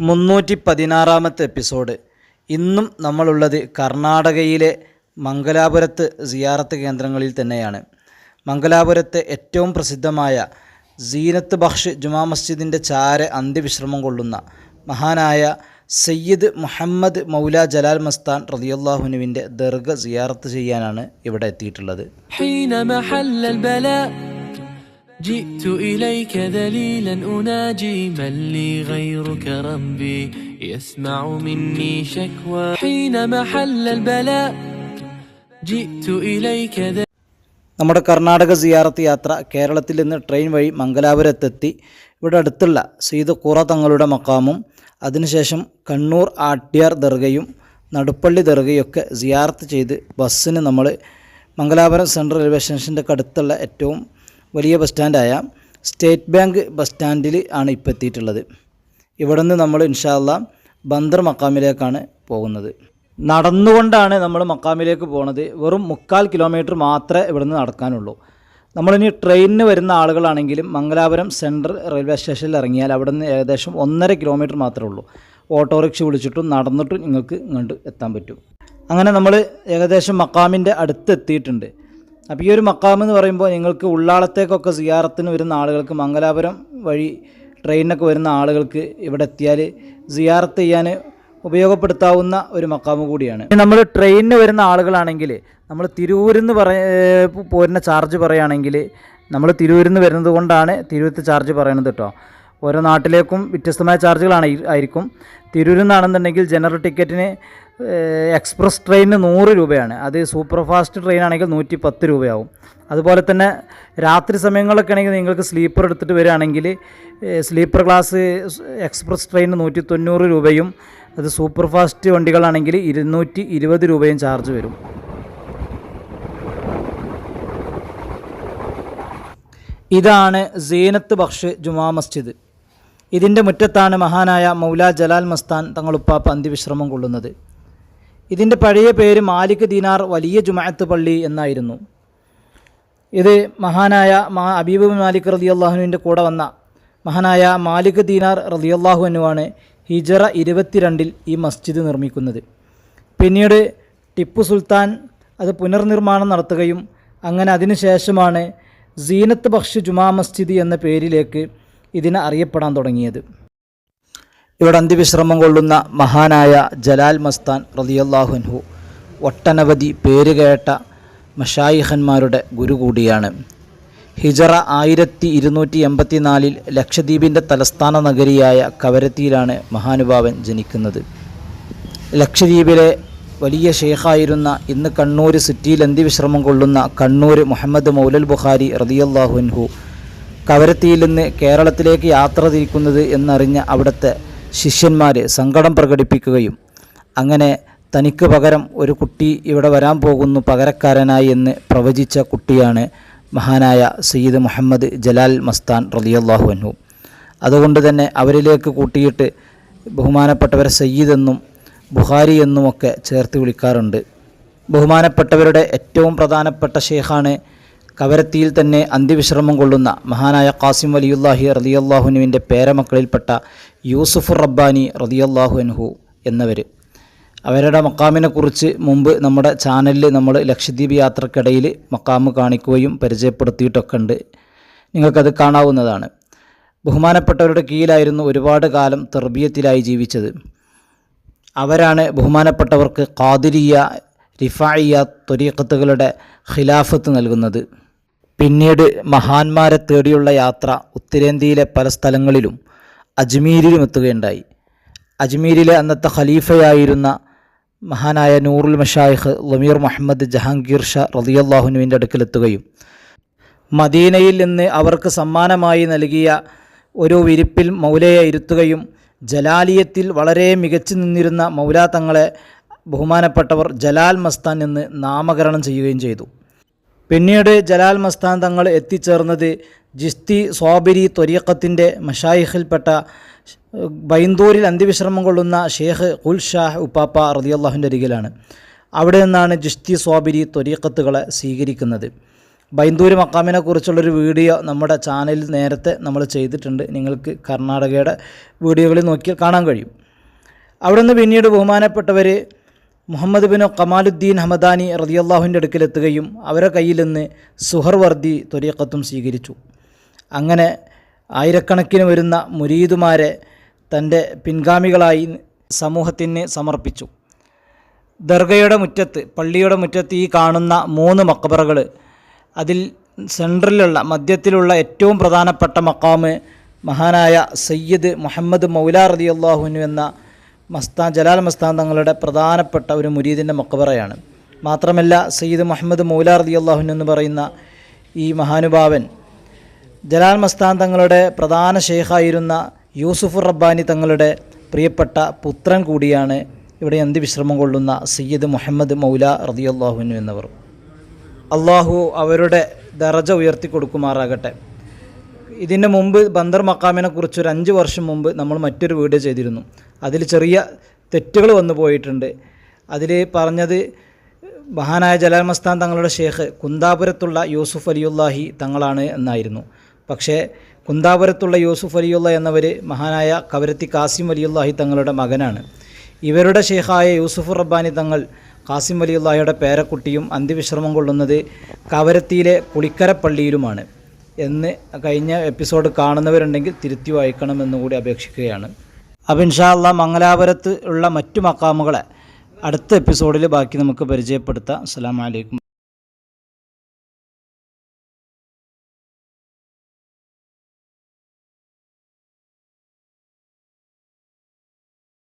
മുന്നൂറ്റി പതിനാറാമത്തെ എപ്പിസോഡ്. ഇന്നും നമ്മളുള്ളത് കർണാടകയിലെ മംഗലാപുരത്ത് സിയാറത്ത് കേന്ദ്രങ്ങളിൽ തന്നെയാണ്. മംഗലാപുരത്തെ ഏറ്റവും പ്രസിദ്ധമായ സീനത്ത് ബക്ഷ് ജുമാ മസ്ജിദിന്റെ ചാര അന്ത്യവിശ്രമം കൊള്ളുന്ന മഹാനായ സയ്യിദ് മുഹമ്മദ് മൗല ജലാൽ മസ്താൻ റതിയല്ലാഹുനുവിന്റെ ദർഗ സിയാറത്ത് ചെയ്യാനാണ് ഇവിടെ എത്തിയിട്ടുള്ളത്. جئت إليك ذليلا أناجي من لي غيرك ربي يسمع مني شكوى حين محل البلاء جئت إليك ذليلا നമ്മുടെ കർണാടക സിയാറത്ത് യാത്ര കേരളത്തിൽ നിന്ന് ട്രെയിൻ വഴി മംഗലാപുരത്തെത്തി ഇവിടെ അടുത്തുള്ള സെയ്ദ് ഖുറ തങ്ങളുടെ മക്കാമും അതിനുശേഷം കണ്ണൂർ ആട്യാർ ദർഗയും നടുപ്പള്ളി ദർഗയൊക്കെ സിയാറത്ത് ചെയ്ത് ബസ്സിന് നമ്മൾ മംഗലാപുരം സെൻട്രൽ റെയിൽവേ സ്റ്റേഷൻ്റെ അടുത്തുള്ള ഏറ്റവും വലിയ ബസ് സ്റ്റാൻഡായ സ്റ്റേറ്റ് ബാങ്ക് ബസ് സ്റ്റാൻഡിൽ ആണ് ഇപ്പോൾ എത്തിയിട്ടുള്ളത്. ഇവിടെ നിന്ന് നമ്മൾ ഇൻഷാല്ല ബന്ദർ മക്കാമിലേക്കാണ് പോകുന്നത്. നടന്നുകൊണ്ടാണ് നമ്മൾ മക്കാമിലേക്ക് പോണത്. വെറും മുക്കാൽ കിലോമീറ്റർ മാത്രമേ ഇവിടുന്ന് നടക്കാനുള്ളൂ. നമ്മളിനി ട്രെയിനിന് വരുന്ന ആളുകളാണെങ്കിലും മംഗലാപുരം സെൻട്രൽ റെയിൽവേ സ്റ്റേഷനിൽ ഇറങ്ങിയാൽ അവിടെ നിന്ന് ഏകദേശം ഒന്നര കിലോമീറ്റർ മാത്രമേ ഉള്ളൂ. ഓട്ടോറിക്ഷ വിളിച്ചിട്ടും നടന്നിട്ടും നിങ്ങൾക്ക് ഇങ്ങോട്ട് എത്താൻ പറ്റും. അങ്ങനെ നമ്മൾ ഏകദേശം മക്കാമിന്റെ അടുത്ത് എത്തിയിട്ടുണ്ട്. അപ്പോൾ ഈ ഒരു മക്കാം എന്ന് പറയുമ്പോൾ നിങ്ങൾക്ക് ഉള്ളാളത്തേക്കൊക്കെ സിയാറത്തിന് വരുന്ന ആളുകൾക്ക് മംഗലാപുരം വഴി ട്രെയിനൊക്കെ വരുന്ന ആളുകൾക്ക് ഇവിടെ എത്തിയാൽ സിയാറത്ത് ചെയ്യാൻ ഉപയോഗപ്പെടുത്താവുന്ന ഒരു മക്കാമ് കൂടിയാണ്. നമ്മൾ ട്രെയിനിന് വരുന്ന ആളുകളാണെങ്കിൽ നമ്മൾ തിരൂരിൽ നിന്ന് പറ ഏർ പോരുന്ന ചാർജ് പറയുകയാണെങ്കിൽ നമ്മൾ തിരൂരിൽ നിന്ന് വരുന്നത് കൊണ്ടാണ് തിരൂരത്ത് ചാർജ് പറയുന്നത് കേട്ടോ. ഓരോ നാട്ടിലേക്കും വ്യത്യസ്തമായ ചാർജുകളാണ് ആയിരിക്കും. തിരൂരിൽ നിന്നാണെന്നുണ്ടെങ്കിൽ ജനറൽ ടിക്കറ്റിന് എക്സ്പ്രസ് ട്രെയിനിന് നൂറ് രൂപയാണ്. അത് സൂപ്പർ ഫാസ്റ്റ് ട്രെയിൻ ആണെങ്കിൽ നൂറ്റി പത്ത് രൂപയാവും. അതുപോലെ തന്നെ രാത്രി സമയങ്ങളൊക്കെ ആണെങ്കിൽ നിങ്ങൾക്ക് സ്ലീപ്പർ എടുത്തിട്ട് വരികയാണെങ്കിൽ സ്ലീപ്പർ ക്ലാസ് എക്സ്പ്രസ് ട്രെയിനിന് നൂറ്റി തൊണ്ണൂറ് രൂപയും അത് സൂപ്പർ ഫാസ്റ്റ് വണ്ടികളാണെങ്കിൽ ഇരുന്നൂറ്റി ഇരുപത് രൂപയും ചാർജ് വരും. ഇതാണ് സീനത്ത് ബക്ഷ് ജുമാ മസ്ജിദ്. ഇതിന്റെ മുറ്റത്താണ് മഹാനായ മൗല ജലാൽ മസ്താൻ തങ്ങളുപ്പാപ്പ അന്ത്യവിശ്രമം കൊള്ളുന്നത്. ഇതിന്റെ പഴയ പേര് മാലിക് ദീനാർ വലിയ ജുമാഅത്ത് പള്ളി എന്നായിരുന്നു. ഇത് മഹാനായ മാ അബീബ് മാലിക് റതി അള്ളാഹുവിന്റെ കൂടെ വന്ന മഹാനായ മാലിക് ദീനാർ റതി അള്ളാഹുവിനുമാണ് ഹിജറ ഇരുപത്തിരണ്ടിൽ ഈ മസ്ജിദ് നിർമ്മിക്കുന്നത്. പിന്നീട് ടിപ്പു സുൽത്താൻ അത് പുനർനിർമ്മാണം നടത്തുകയും അങ്ങനെ അതിനുശേഷമാണ് സീനത്ത് ബക്ഷ് ജുമാ മസ്ജിദ് എന്ന പേരിലേക്ക് ഇതിനെ അറിയപ്പെടാൻ തുടങ്ങിയത്. ഇവിടെ അന്ത്യവിശ്രമം കൊള്ളുന്ന മഹാനായ ജലാൽ മസ്താൻ റതിയല്ലാഹുൻഹു ഒട്ടനവധി പേരുകേട്ട മഷായിഹന്മാരുടെ ഗുരു കൂടിയാണ്. ഹിജറ ആയിരത്തി ഇരുന്നൂറ്റി എൺപത്തി നാലിൽ ലക്ഷദ്വീപിന്റെ തലസ്ഥാന നഗരിയായ കവരത്തിയിലാണ് മഹാനുഭാവൻ ജനിക്കുന്നത്. ലക്ഷദ്വീപിലെ വലിയ ഷെയ്ഖായിരുന്ന ഇന്ന് കണ്ണൂർ സിറ്റിയിൽ അന്ത്യവിശ്രമം കൊള്ളുന്ന കണ്ണൂർ മുഹമ്മദ് മൗലൽ ബുഖാരി റതിയല്ലാഹുൻഹു കവരത്തിയിൽ നിന്ന് കേരളത്തിലേക്ക് യാത്ര തിരിക്കുന്നത് എന്നറിഞ്ഞ അവിടുത്തെ ശിഷ്യന്മാർ സങ്കടം പ്രകടിപ്പിക്കുകയും അങ്ങനെ തനിക്ക് പകരം ഒരു കുട്ടി ഇവിടെ വരാൻ പോകുന്നു പകരക്കാരനായി എന്ന് പ്രവചിച്ച കുട്ടിയാണ് മഹാനായ സയ്യിദ് മുഹമ്മദ് ജലാൽ മസ്താൻ റലിയല്ലാഹു അൻഹു. അതുകൊണ്ട് തന്നെ അവരിലേക്ക് കൂട്ടിയിട്ട് ബഹുമാനപ്പെട്ടവരെ സയ്യിദ് എന്നും ബുഹാരി എന്നുമൊക്കെ ചേർത്ത് വിളിക്കാറുണ്ട്. ബഹുമാനപ്പെട്ടവരുടെ ഏറ്റവും പ്രധാനപ്പെട്ട ഷെയ്ഖാണ് കവരത്തിയിൽ തന്നെ അന്ത്യവിശ്രമം കൊള്ളുന്ന മഹാനായ ഖാസിം വലിയുല്ലാഹി റതിയല്ലാഹുനുവിന്റെ പേരമക്കളിൽപ്പെട്ട യൂസുഫ് റബ്ബാനി റതിയല്ലാഹു അൻഹു എന്നിവർ. അവരുടെ മക്കാമിനെക്കുറിച്ച് മുമ്പ് നമ്മുടെ ചാനലിൽ നമ്മൾ ലക്ഷദ്വീപ് യാത്രക്കിടയിൽ മക്കാമ് കാണിക്കുകയും പരിചയപ്പെടുത്തിയിട്ടൊക്കെ ഉണ്ട് നിങ്ങൾക്കത് കാണാവുന്നതാണ്. ബഹുമാനപ്പെട്ടവരുടെ കീഴിലായിരുന്നു ഒരുപാട് കാലം തെർബിയത്തിലായി ജീവിച്ചത്. അവരാണ് ബഹുമാനപ്പെട്ടവർക്ക് ഖാദിരിയ റിഫായിയ ത്വരീഖത്തുകളുടെ ഖിലാഫത്ത് നൽകുന്നത്. പിന്നീട് മഹാന്മാരെ തേടിയുള്ള യാത്ര ഉത്തരേന്ത്യയിലെ പല സ്ഥലങ്ങളിലും അജ്മീരിലും എത്തുകയുണ്ടായി. അജ്മീരിലെ അന്നത്തെ ഖലീഫയായിരുന്ന മഹാനായ നൂറുൽ മഷായിഖ് ലമീർ മുഹമ്മദ് ജഹാംഗീർ ഷാ റതിയല്ലാഹുനുവിന്റെ അടുക്കലെത്തുകയും മദീനയിൽ നിന്ന് അവർക്ക് സമ്മാനമായി നൽകിയ ഒരു വിരിപ്പിൽ മൗലയെ ഇരുത്തുകയും ജലാലിയത്തിൽ വളരെ മികച്ചു നിന്നിരുന്ന മൗലാ തങ്ങളെ ബഹുമാനപ്പെട്ടവർ ജലാൽ മസ്താൻ എന്ന് നാമകരണം ചെയ്യുകയും ചെയ്തു. പിന്നീട് ജലാൽ മസ്താൻ തങ്ങൾ എത്തിച്ചേർന്നത് ജിസ്തി സ്വാബിരി ത്വരീഖത്തിന്റെ മഷായിഖിൽപ്പെട്ട ബൈന്ദൂരിൽ അന്ത്യവിശ്രമം കൊള്ളുന്ന ഷേഖ് ഉൽ ഷാഹ് ഉപ്പാപ്പ റതിയല്ലാഹുവിന്റെ അരികിലാണ്. അവിടെ നിന്നാണ് ജിസ്തി സ്വാബിരി ത്വരീഖത്തുകളെ സ്വീകരിക്കുന്നത്. ബൈന്ദൂര് മക്കാമിനെ കുറിച്ചുള്ളൊരു വീഡിയോ നമ്മുടെ ചാനലിൽ നേരത്തെ നമ്മൾ ചെയ്തിട്ടുണ്ട്. നിങ്ങൾക്ക് കർണാടകയുടെ വീഡിയോകളിൽ നോക്കി കാണാൻ കഴിയും. അവിടെ നിന്ന് പിന്നീട് ബഹുമാനപ്പെട്ടവർ മുഹമ്മദ് ബിൻ കമാലുദ്ദീൻ ഹമദാനി റതിയല്ലാഹുവിന്റെ അടുക്കലെത്തുകയും അവരെ കയ്യിൽ നിന്ന് സുഹർവർദി തൊരീക്കത്തും സ്വീകരിച്ചു. അങ്ങനെ ആയിരക്കണക്കിന് വരുന്ന മുരീദുമാരെ തന്റെ പിൻഗാമികളായി സമൂഹത്തിന് സമർപ്പിച്ചു. ദർഗയുടെ മുറ്റത്ത് പള്ളിയുടെ മുറ്റത്ത് ഈ കാണുന്ന മൂന്ന് മക്കബറകൾ അതിൽ സെൻട്രലിലുള്ള മധ്യത്തിലുള്ള ഏറ്റവും പ്രധാനപ്പെട്ട മക്കാമ് മഹാനായ സയ്യിദ് മുഹമ്മദ് മൗല റതി അള്ളാഹുനു എന്ന മസ്താൻ ജലാൽ മസ്താൻ തങ്ങളുടെ പ്രധാനപ്പെട്ട ഒരു മുരീദിന്റെ മക്കബറയാണ് മാത്രമല്ല സയ്യിദ് മുഹമ്മദ് മൗലാർ റതി അള്ളാഹുൻ എന്ന് പറയുന്ന ഈ മഹാനുഭാവൻ ജലാൽ മസ്താൻ തങ്ങളുടെ പ്രധാന ഷെയ്ഖായിരുന്ന യൂസുഫ് റബ്ബാനി തങ്ങളുടെ പ്രിയപ്പെട്ട പുത്രൻ കൂടിയാണ് ഇവിടെ അന്ത്യവിശ്രമം കൊള്ളുന്ന സയ്യിദ് മുഹമ്മദ് മൗല റതിയല്ലാഹുനു എന്നവർ. അള്ളാഹു അവരുടെ ദറജ ഉയർത്തി കൊടുക്കുമാറാകട്ടെ ഇതിന് മുമ്പ് ബന്ദർ മക്കാമിനെ കുറിച്ച് ഒരു അഞ്ച് വർഷം മുമ്പ് നമ്മൾ മറ്റൊരു വീഡിയോ ചെയ്തിരുന്നു. അതിൽ ചെറിയ തെറ്റുകൾ വന്നു പോയിട്ടുണ്ട്. അതിൽ പറഞ്ഞത് മഹാനായ ജലാൽമസ്താൻ തങ്ങളുടെ ഷേഖ് കുന്താപുരത്തുള്ള യൂസുഫ് അലിയുല്ലാഹി തങ്ങളാണ് എന്നായിരുന്നു. പക്ഷേ കുന്താപുരത്തുള്ള യൂസുഫ് അലിയുള്ള എന്നവർ മഹാനായ കവരത്തി കാസിം അലിയുല്ലാഹി തങ്ങളുടെ മകനാണ്. ഇവരുടെ ഷേഖായ യൂസുഫ് റബ്ബാനി തങ്ങൾ കാസിം അലിയുല്ലാഹിയുടെ പേരക്കുട്ടിയും അന്ത്യവിശ്രമം കൊള്ളുന്നത് കവരത്തിയിലെ പുളിക്കര പള്ളിയിലുമാണ് എന്ന് കഴിഞ്ഞ എപ്പിസോഡ് കാണുന്നവരുണ്ടെങ്കിൽ തിരുത്തി വായിക്കണമെന്ന് കൂടി അപേക്ഷിക്കുകയാണ്. അപ്പോൾ ഇൻഷാല്ല മംഗലാപുരത്ത് ഉള്ള മറ്റു മക്കാമുകളെ അടുത്ത എപ്പിസോഡിൽ ബാക്കി നമുക്ക് പരിചയപ്പെടുത്താം. അസ്സാം വലൈക്കും